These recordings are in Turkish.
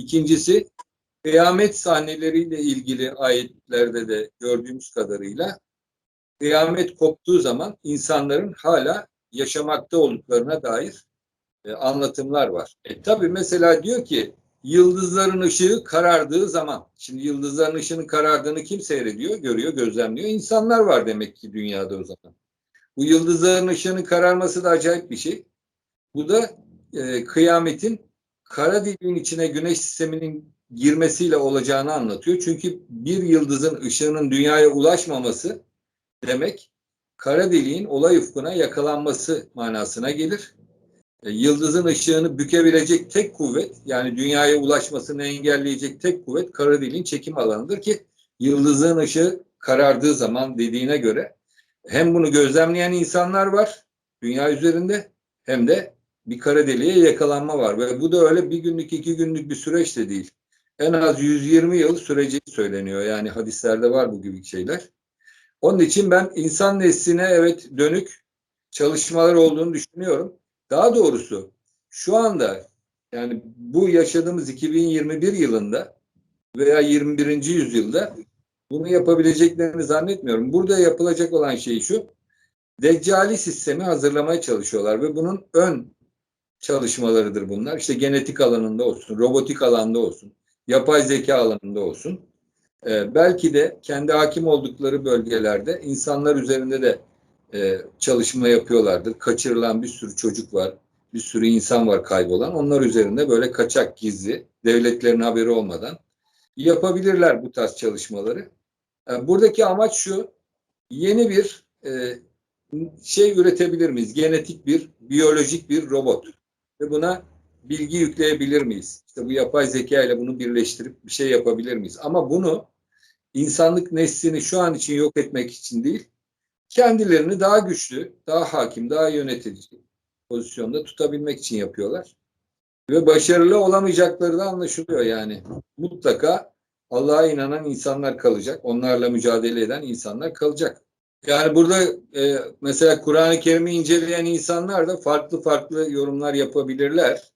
İkincisi kıyamet sahneleriyle ilgili ayetlerde de gördüğümüz kadarıyla kıyamet koptuğu zaman insanların hala yaşamakta olduklarına dair e, anlatımlar var. E, tabii mesela diyor ki yıldızların ışığı karardığı zaman, şimdi yıldızların ışığının karardığını kim seyrediyor, görüyor, gözlemliyor? İnsanlar var demek ki dünyada o zaman. Bu yıldızların ışığının kararması da acayip bir şey. Bu da e, kıyametin kara deliğin içine güneş sisteminin girmesiyle olacağını anlatıyor. Çünkü bir yıldızın ışığının dünyaya ulaşmaması demek kara deliğin olay ufkuna yakalanması manasına gelir. E, yıldızın ışığını bükebilecek tek kuvvet yani dünyaya ulaşmasını engelleyecek tek kuvvet kara deliğin çekim alanıdır ki yıldızın ışığı karardığı zaman dediğine göre hem bunu gözlemleyen insanlar var dünya üzerinde hem de bir kara deliğe yakalanma var ve bu da öyle bir günlük iki günlük bir süreç de değil. En az 120 yıl süreci söyleniyor yani hadislerde var bu gibi şeyler. Onun için ben insan nesline evet dönük çalışmalar olduğunu düşünüyorum. Daha doğrusu şu anda yani bu yaşadığımız 2021 yılında veya 21. yüzyılda bunu yapabileceklerini zannetmiyorum. Burada yapılacak olan şey şu. Deccali sistemi hazırlamaya çalışıyorlar ve bunun ön çalışmalarıdır bunlar. İşte genetik alanında olsun, robotik alanda olsun, yapay zeka alanında olsun. Ee, belki de kendi hakim oldukları bölgelerde insanlar üzerinde de e, çalışma yapıyorlardır. Kaçırılan bir sürü çocuk var, bir sürü insan var kaybolan. Onlar üzerinde böyle kaçak gizli, devletlerin haberi olmadan yapabilirler bu tarz çalışmaları. Yani buradaki amaç şu, yeni bir e, şey üretebilir miyiz? Genetik bir, biyolojik bir robot. Ve buna bilgi yükleyebilir miyiz? İşte bu yapay zeka ile bunu birleştirip bir şey yapabilir miyiz? Ama bunu insanlık neslini şu an için yok etmek için değil, kendilerini daha güçlü, daha hakim, daha yönetici pozisyonda tutabilmek için yapıyorlar. Ve başarılı olamayacakları da anlaşılıyor yani. Mutlaka Allah'a inanan insanlar kalacak. Onlarla mücadele eden insanlar kalacak. Yani burada e, mesela Kur'an-ı Kerim'i inceleyen insanlar da farklı farklı yorumlar yapabilirler.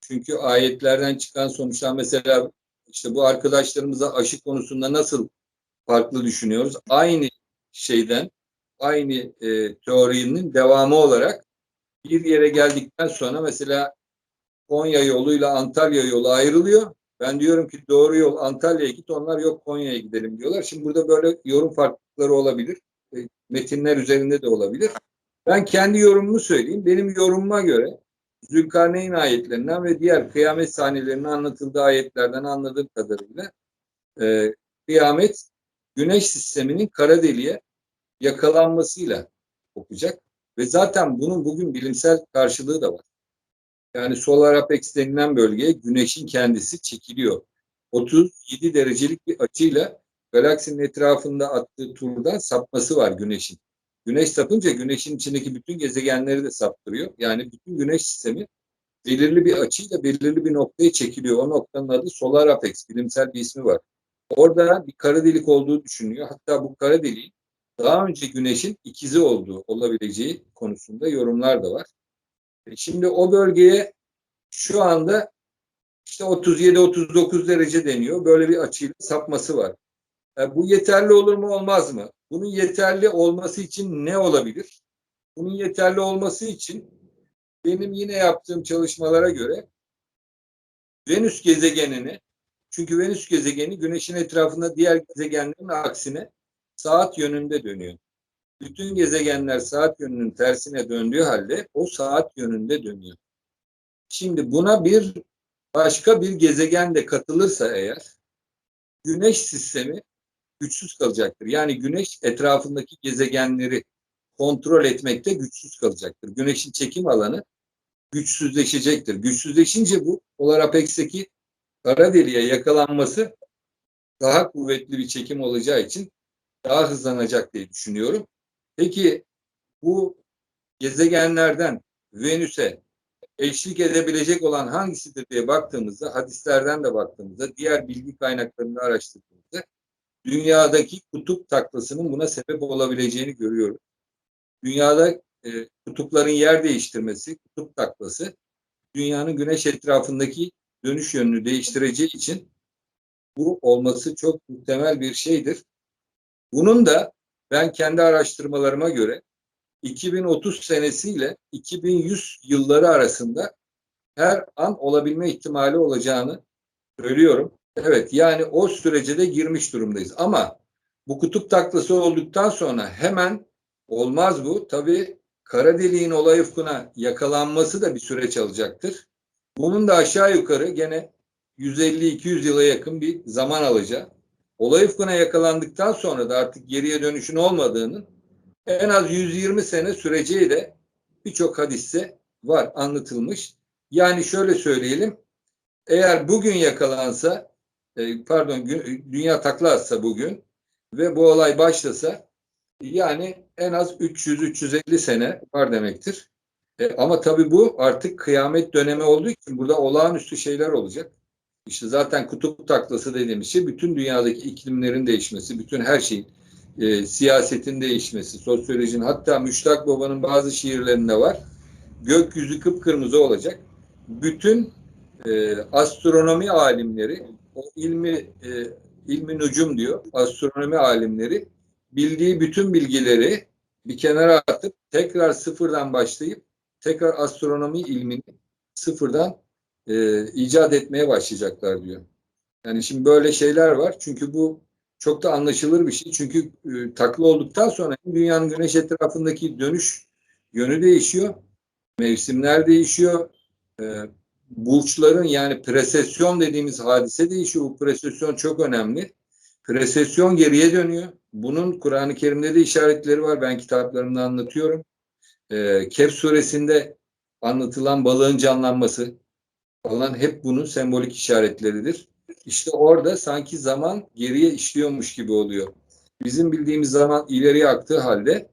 Çünkü ayetlerden çıkan sonuçlar mesela işte bu arkadaşlarımıza aşı konusunda nasıl farklı düşünüyoruz? Aynı şeyden, aynı e, teorinin devamı olarak bir yere geldikten sonra mesela Konya yoluyla Antalya yolu ayrılıyor. Ben diyorum ki doğru yol Antalya'ya git, onlar yok Konya'ya gidelim diyorlar. Şimdi burada böyle yorum farklılıkları olabilir. E, metinler üzerinde de olabilir. Ben kendi yorumumu söyleyeyim. Benim yorumuma göre Zülkarneyn ayetlerinden ve diğer kıyamet sahnelerinin anlatıldığı ayetlerden anladığım kadarıyla e, kıyamet güneş sisteminin kara deliğe yakalanmasıyla kopacak ve zaten bunun bugün bilimsel karşılığı da var. Yani solar apex denilen bölgeye güneşin kendisi çekiliyor. 37 derecelik bir açıyla galaksinin etrafında attığı turdan sapması var güneşin. Güneş sapınca güneşin içindeki bütün gezegenleri de saptırıyor. Yani bütün güneş sistemi belirli bir açıyla belirli bir noktaya çekiliyor. O noktanın adı solar apex, bilimsel bir ismi var. Orada bir kara delik olduğu düşünülüyor. Hatta bu kara deliğin daha önce güneşin ikizi olduğu olabileceği konusunda yorumlar da var. E şimdi o bölgeye şu anda işte 37-39 derece deniyor. Böyle bir açıyla sapması var. E bu yeterli olur mu olmaz mı? Bunun yeterli olması için ne olabilir? Bunun yeterli olması için benim yine yaptığım çalışmalara göre Venüs gezegenini çünkü Venüs gezegeni Güneş'in etrafında diğer gezegenlerin aksine saat yönünde dönüyor. Bütün gezegenler saat yönünün tersine döndüğü halde o saat yönünde dönüyor. Şimdi buna bir başka bir gezegen de katılırsa eğer Güneş sistemi güçsüz kalacaktır. Yani Güneş etrafındaki gezegenleri kontrol etmekte güçsüz kalacaktır. Güneşin çekim alanı güçsüzleşecektir. Güçsüzleşince bu Polar Apex'teki kara deliğe yakalanması daha kuvvetli bir çekim olacağı için daha hızlanacak diye düşünüyorum. Peki bu gezegenlerden Venüs'e eşlik edebilecek olan hangisidir diye baktığımızda, hadislerden de baktığımızda, diğer bilgi kaynaklarını araştırdığımızda dünyadaki kutup taklasının buna sebep olabileceğini görüyoruz. Dünyada e, kutupların yer değiştirmesi, kutup taklası, dünyanın güneş etrafındaki dönüş yönünü değiştireceği için bu olması çok muhtemel bir şeydir. Bunun da ben kendi araştırmalarıma göre 2030 senesiyle 2100 yılları arasında her an olabilme ihtimali olacağını söylüyorum. Evet yani o sürece de girmiş durumdayız. Ama bu kutup taklası olduktan sonra hemen olmaz bu. Tabii kara deliğin olay ufkuna yakalanması da bir süreç alacaktır. Bunun da aşağı yukarı gene 150-200 yıla yakın bir zaman alacak. Olay ufkuna yakalandıktan sonra da artık geriye dönüşün olmadığının en az 120 sene süreceği de birçok hadiste var anlatılmış. Yani şöyle söyleyelim. Eğer bugün yakalansa e, pardon dünya takla atsa bugün ve bu olay başlasa yani en az 300-350 sene var demektir. E, ama tabii bu artık kıyamet dönemi olduğu için burada olağanüstü şeyler olacak. İşte zaten kutup taklası dediğimiz şey bütün dünyadaki iklimlerin değişmesi, bütün her şeyin e, siyasetin değişmesi, sosyolojinin hatta Müştak Baba'nın bazı şiirlerinde var. Gökyüzü kıpkırmızı olacak. Bütün e, astronomi alimleri ilmi e, ilmi nucum diyor. Astronomi alimleri bildiği bütün bilgileri bir kenara atıp tekrar sıfırdan başlayıp tekrar astronomi ilmini sıfırdan e, icat etmeye başlayacaklar diyor. Yani şimdi böyle şeyler var. Çünkü bu çok da anlaşılır bir şey. Çünkü e, taklı olduktan sonra dünyanın güneş etrafındaki dönüş yönü değişiyor. Mevsimler değişiyor. E, burçların yani presesyon dediğimiz hadise değişiyor. Bu presesyon çok önemli. Presesyon geriye dönüyor. Bunun Kur'an-ı Kerim'de de işaretleri var. Ben kitaplarımda anlatıyorum. E, Kehf suresinde anlatılan balığın canlanması falan hep bunun sembolik işaretleridir. İşte orada sanki zaman geriye işliyormuş gibi oluyor. Bizim bildiğimiz zaman ileriye aktığı halde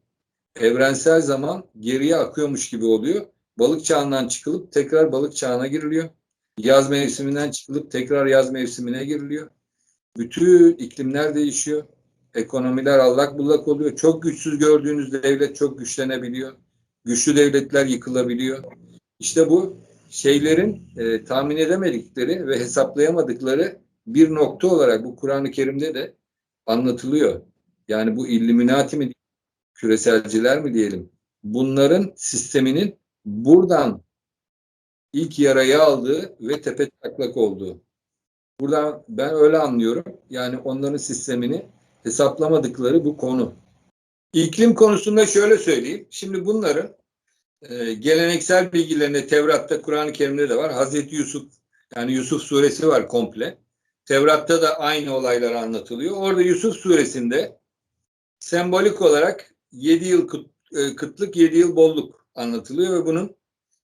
evrensel zaman geriye akıyormuş gibi oluyor. Balık çağından çıkılıp tekrar balık çağına giriliyor. Yaz mevsiminden çıkılıp tekrar yaz mevsimine giriliyor. Bütün iklimler değişiyor. Ekonomiler allak bullak oluyor. Çok güçsüz gördüğünüz devlet çok güçlenebiliyor. Güçlü devletler yıkılabiliyor. İşte bu şeylerin e, tahmin edemedikleri ve hesaplayamadıkları bir nokta olarak bu Kur'an-ı Kerim'de de anlatılıyor. Yani bu illuminati mi küreselciler mi diyelim bunların sisteminin buradan ilk yarayı aldığı ve tepe taklak olduğu. Buradan ben öyle anlıyorum. Yani onların sistemini hesaplamadıkları bu konu. İklim konusunda şöyle söyleyeyim. Şimdi bunların e, geleneksel bilgilerinde Tevrat'ta, Kur'an-ı Kerim'de de var. Hazreti Yusuf, yani Yusuf suresi var komple. Tevrat'ta da aynı olaylar anlatılıyor. Orada Yusuf suresinde sembolik olarak 7 yıl e, kıtlık, 7 yıl bolluk anlatılıyor ve bunun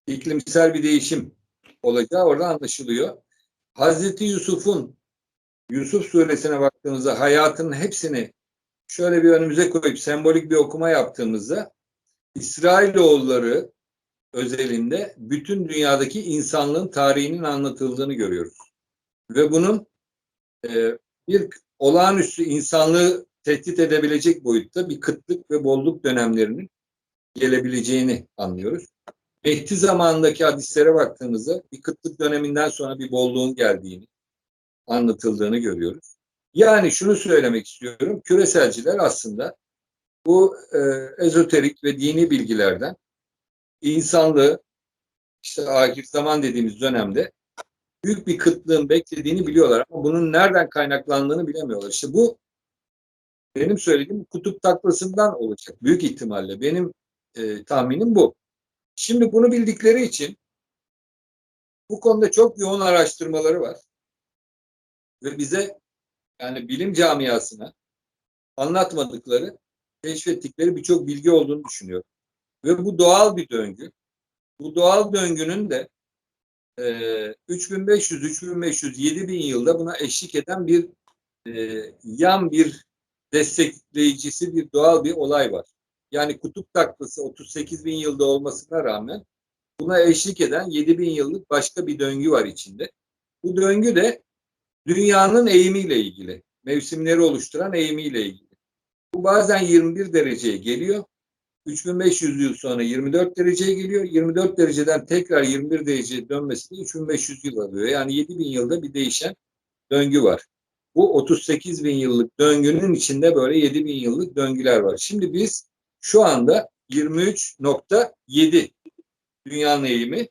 iklimsel bir değişim olacağı orada anlaşılıyor. Hazreti Yusuf'un Yusuf suresine baktığımızda hayatının hepsini şöyle bir önümüze koyup sembolik bir okuma yaptığımızda İsrailoğulları özelinde bütün dünyadaki insanlığın tarihinin anlatıldığını görüyoruz. Ve bunun e, bir olağanüstü insanlığı tehdit edebilecek boyutta bir kıtlık ve bolluk dönemlerinin gelebileceğini anlıyoruz. Mehdi zamanındaki hadislere baktığımızda bir kıtlık döneminden sonra bir bolluğun geldiğini anlatıldığını görüyoruz. Yani şunu söylemek istiyorum. Küreselciler aslında bu e, ezoterik ve dini bilgilerden insanlığı işte ahir zaman dediğimiz dönemde büyük bir kıtlığın beklediğini biliyorlar ama bunun nereden kaynaklandığını bilemiyorlar. İşte bu benim söylediğim kutup taklasından olacak büyük ihtimalle. Benim e, tahminim bu. Şimdi bunu bildikleri için bu konuda çok yoğun araştırmaları var. Ve bize yani bilim camiasına anlatmadıkları keşfettikleri birçok bilgi olduğunu düşünüyorum. Ve bu doğal bir döngü. Bu doğal döngünün de e, 3500, 3500, 7000 yılda buna eşlik eden bir e, yan bir destekleyicisi bir doğal bir olay var. Yani kutup taklası 38 bin yılda olmasına rağmen buna eşlik eden 7 bin yıllık başka bir döngü var içinde. Bu döngü de dünyanın eğimiyle ilgili. Mevsimleri oluşturan eğimiyle ilgili. Bu bazen 21 dereceye geliyor. 3500 yıl sonra 24 dereceye geliyor. 24 dereceden tekrar 21 dereceye dönmesi de 3500 yıl alıyor. Yani 7000 yılda bir değişen döngü var. Bu 38 bin yıllık döngünün içinde böyle 7 bin yıllık döngüler var. Şimdi biz şu anda 23.7 dünyanın eğimi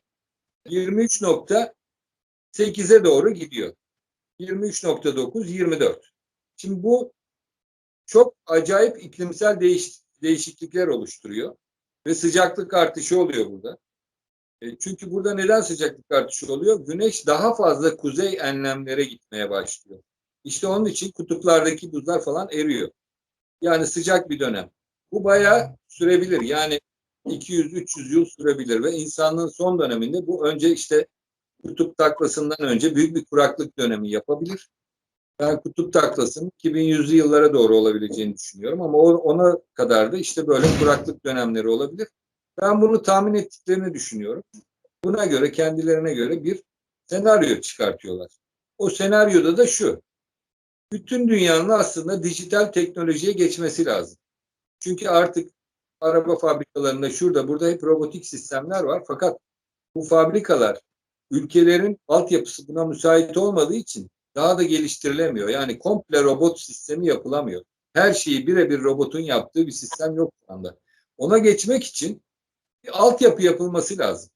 23.8'e doğru gidiyor. 23.9, 24. Şimdi bu çok acayip iklimsel değiş, değişiklikler oluşturuyor ve sıcaklık artışı oluyor burada. E, çünkü burada neden sıcaklık artışı oluyor? Güneş daha fazla kuzey enlemlere gitmeye başlıyor. İşte onun için kutuplardaki buzlar falan eriyor. Yani sıcak bir dönem. Bu bayağı sürebilir. Yani 200-300 yıl sürebilir ve insanlığın son döneminde bu önce işte kutup taklasından önce büyük bir kuraklık dönemi yapabilir. Ben kutup taklasının 2100'lü yıllara doğru olabileceğini düşünüyorum ama ona kadar da işte böyle kuraklık dönemleri olabilir. Ben bunu tahmin ettiklerini düşünüyorum. Buna göre kendilerine göre bir senaryo çıkartıyorlar. O senaryoda da şu. Bütün dünyanın aslında dijital teknolojiye geçmesi lazım. Çünkü artık araba fabrikalarında şurada burada hep robotik sistemler var. Fakat bu fabrikalar ülkelerin altyapısı buna müsait olmadığı için daha da geliştirilemiyor. Yani komple robot sistemi yapılamıyor. Her şeyi birebir robotun yaptığı bir sistem yok şu anda. Ona geçmek için bir altyapı yapılması lazım.